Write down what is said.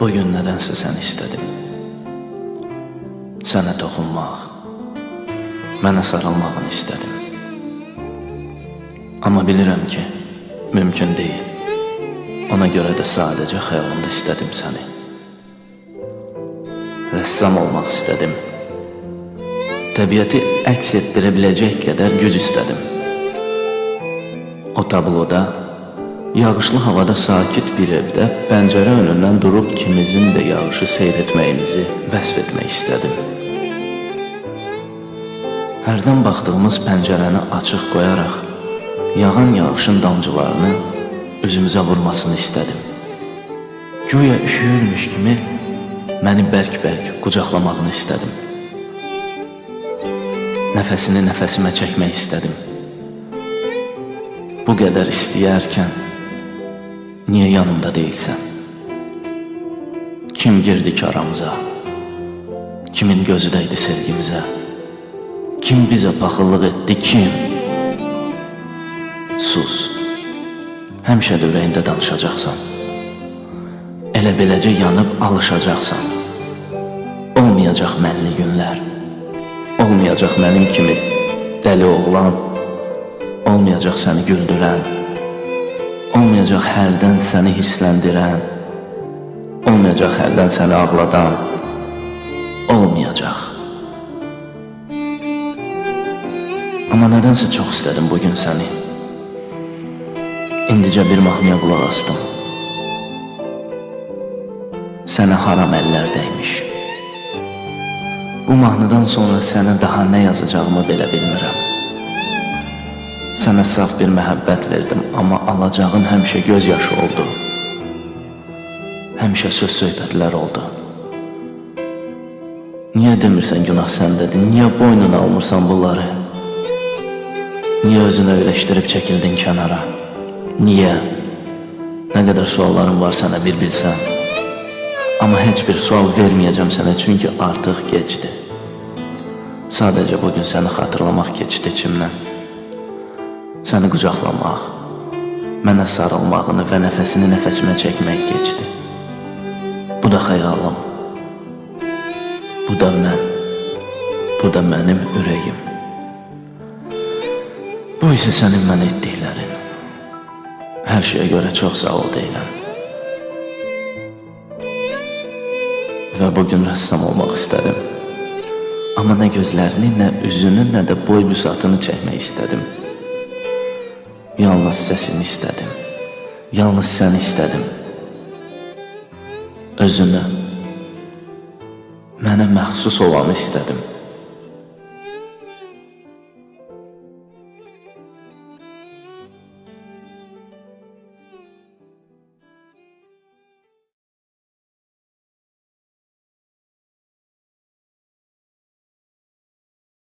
Bugün nədənsə səni istədim. Sənə toxunmaq, mənə sarılmağını istədim. Amma bilirəm ki, mümkün deyil. Ona görə də sadəcə xəyalımda istədim səni. Rəssam olmaq istədim. Təbiəti əks etdirə biləcək qədər güc istədim. O tabloda Yağışlı havada sakit bir evdə pəncərə önündən durub ikimizin də yağışı seyr etməyimizi vəsf etmək istədim. Hərdən baxdığımız pəncərəni açıq qoyaraq yağan yağışın damcılarını üzümüzə vurmasını istədim. Güya üşüyürmüş kimi məni bərk-bərk qucaqlamağını istədim. Nəfəsini nəfəsimə çəkmək istədim. Bu qədər istəyərkən Niyə yanımda deyilsən? Kim girdi ki aramıza? Kimin gözü dəydi sevgimizə? Kim bizə paxıllıq etdi, kim? Sus. Həmişə də ürəyində danışacaqsan. Elə beləcə yanıb alışacaqsan. Olmayacaq mənli günlər. Olmayacaq kimi dəli oğlan. Olmayacaq səni güldürən. Olmayacaq hərdən səni hirsləndirən, olmayacaq hərdən səni ağladan, olmayacaq. Amma nədənsə çox istədim bugün səni. İndicə bir mahnıya qulaq astım. Sənə haram əllər dəymiş. Bu mahnıdan sonra sənə daha nə yazacağımı belə bilmirəm. Sənə saf bir məhəbbət verdim, amma alacağım həmişə göz yaşı oldu. Həmişə söz söhbətlər oldu. Niyə demirsən günah səndədir? Niyə boynuna almırsan bunları? Niyə özünü öyrəşdirib çəkildin kənara? Niyə? Nə qədər suallarım var sənə bir bilsən. Amma heç bir sual verməyəcəm sənə çünki artıq gecdir. Sadəcə bugün səni xatırlamaq keçdi içimdən. Səni qucaqlamaq, mənə sarılmağını və nəfəsini nəfəsimə çəkmək keçdi. Bu da xəyalım. Bu da mən. Bu da mənim ürəyim. Bu isə sənin mənə etdiklərin. Hər şeyə görə çox sağ ol deyirəm. Və bu gün rəssam olmaq istədim. Amma nə gözlərini, nə üzünü, nə də boy büsatını çəkmək istədim. Yalnız səsini istədim. Yalnız səni istədim. Özünü, mənə məxsus olanı istədim.